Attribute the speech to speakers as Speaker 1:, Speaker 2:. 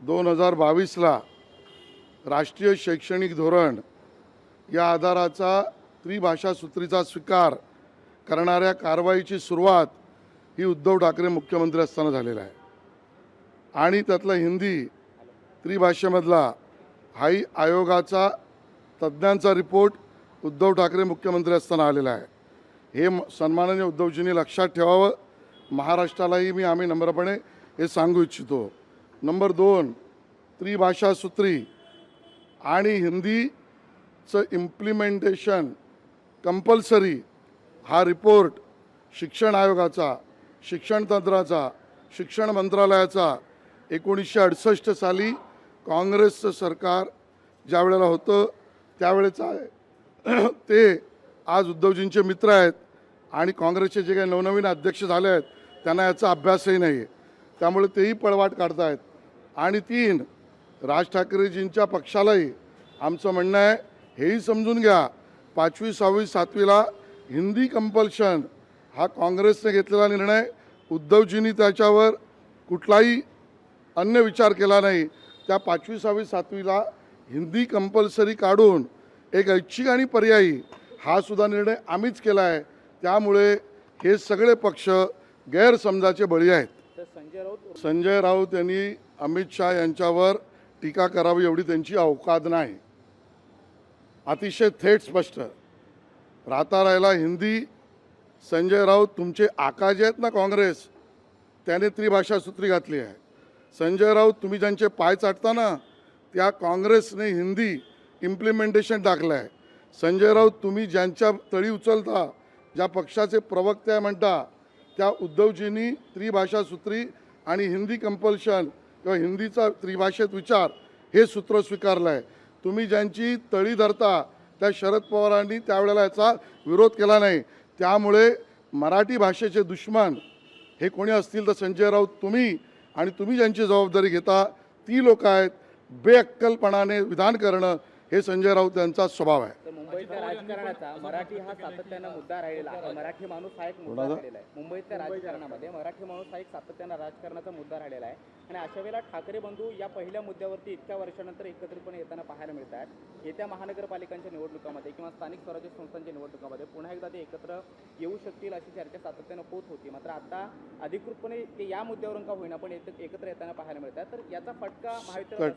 Speaker 1: दोन हजार बावीसला राष्ट्रीय शैक्षणिक धोरण या आधाराचा त्रिभाषा सूत्रीचा स्वीकार करणाऱ्या कारवाईची सुरुवात ही उद्धव ठाकरे मुख्यमंत्री असताना झालेला आहे. आणि त्यातला हिंदी त्रिभाषेमधला हाई आयोगाचा तज्ज्ञांचा रिपोर्ट उद्धव ठाकरे मुख्यमंत्री असताना आलेला आहे. हे म- सन्माननीय उद्धवजींनी लक्षात ठेवावं. महाराष्ट्रालाही मी आम्ही नम्रपणे हे सांगू इच्छितो. नंबर दोन त्रिभाषा सूत्री. आणि हिंदीचं इम्प्लिमेंटेशन कंपल्सरी हा रिपोर्ट शिक्षण आयोगाचा शिक्षण तंत्राचा शिक्षण मंत्रालयाचा एकोणीसशे अडुसष्ट साली काँग्रेसचं सरकार ज्या वेळेला होतं त्यावेळेचं आहे. ते आज उद्धवजींचे मित्र आहेत आणि काँग्रेसचे जे काही नवनवीन अध्यक्ष झाले आहेत त्यांना याचा अभ्यासही नाही आहे त्यामुळे तेही पळवाट काढतायत. आणि तीन राज ठाकरेजींच्या पक्षालाही आमचं म्हणणं आहे हेही समजून घ्या पाचवी सहावी सातवीला हिंदी कंपल्शन हा काँग्रेसने घेतलेला निर्णय उद्धवजींनी त्याच्यावर कुठलाही अन्य विचार केला नाही. त्या पाचवी सहावी सातवीला हिंदी कंपल्सरी काढून एक ऐच्छिक आणि पर्यायी हा सुद्धा निर्णय आम्हीच केला आहे. त्यामुळे हे सगळे पक्ष गैरसमजाचे बळी आहेत.
Speaker 2: तर संजय राऊत
Speaker 1: संजय राऊत यांनी अमित शहा यांच्यावर टीका करावी एवढी त्यांची अवकाद नाही. अतिशय थेट स्पष्ट. राहता राहिला हिंदी संजय राऊत तुमचे आकाजे आहेत ना काँग्रेस? त्याने त्रिभाषा सूत्री घातली आहे. संजय राऊत तुम्ही ज्यांचे पाय चाटता ना त्या काँग्रेसने हिंदी इम्प्लिमेंटेशन टाकलं आहे. संजय राऊत तुम्ही ज्यांच्या तळी उचलता ज्या पक्षाचे प्रवक्ते म्हणता त्या उद्धवजींनी त्रिभाषा सूत्री आणि हिंदी कंपल्शन किंवा हिंदीचा त्रिभाषेत विचार हे सूत्र स्वीकारलं आहे तुम्ही ज्यांची तळी धरता त्या शरद पवारांनी त्यावेळेला याचा विरोध केला नाही. त्यामुळे मराठी भाषेचे दुश्मन हे कोणी असतील तर संजय राऊत तुम्ही आणि तुम्ही ज्यांची जबाबदारी घेता ती लोक आहेत. बेअक्कलपणाने विधान करणं हे संजय राऊत यांचा स्वभाव आहे.
Speaker 2: तर मुंबईतल्या राजकारणाचा मराठी हा सातत्यानं मुद्दा राहिलेला आहे. मराठी माणूस हा एक मुद्दा राहिलेला आहे. मुंबईतल्या राजकारणामध्ये मराठी माणूस हा एक सातत्यानं राजकारणाचा मुद्दा राहिलेला आहे. आणि अशा वेळेला ठाकरे बंधू या पहिल्या मुद्द्यावरती इतक्या वर्षानंतर एकत्रितपणे येताना पाहायला मिळत आहेत. येत्या महानगरपालिकांच्या निवडणुकामध्ये किंवा स्थानिक स्वराज्य संस्थांच्या निवडणुकामध्ये पुन्हा एकदा ते एकत्र येऊ शकतील अशी चर्चा सातत्यानं होत होती. मात्र आता अधिकृतपणे ते या मुद्द्यावरून का होईना पण एक- एकत्र येताना पाहायला मिळत आहे तर याचा फटका
Speaker 1: कट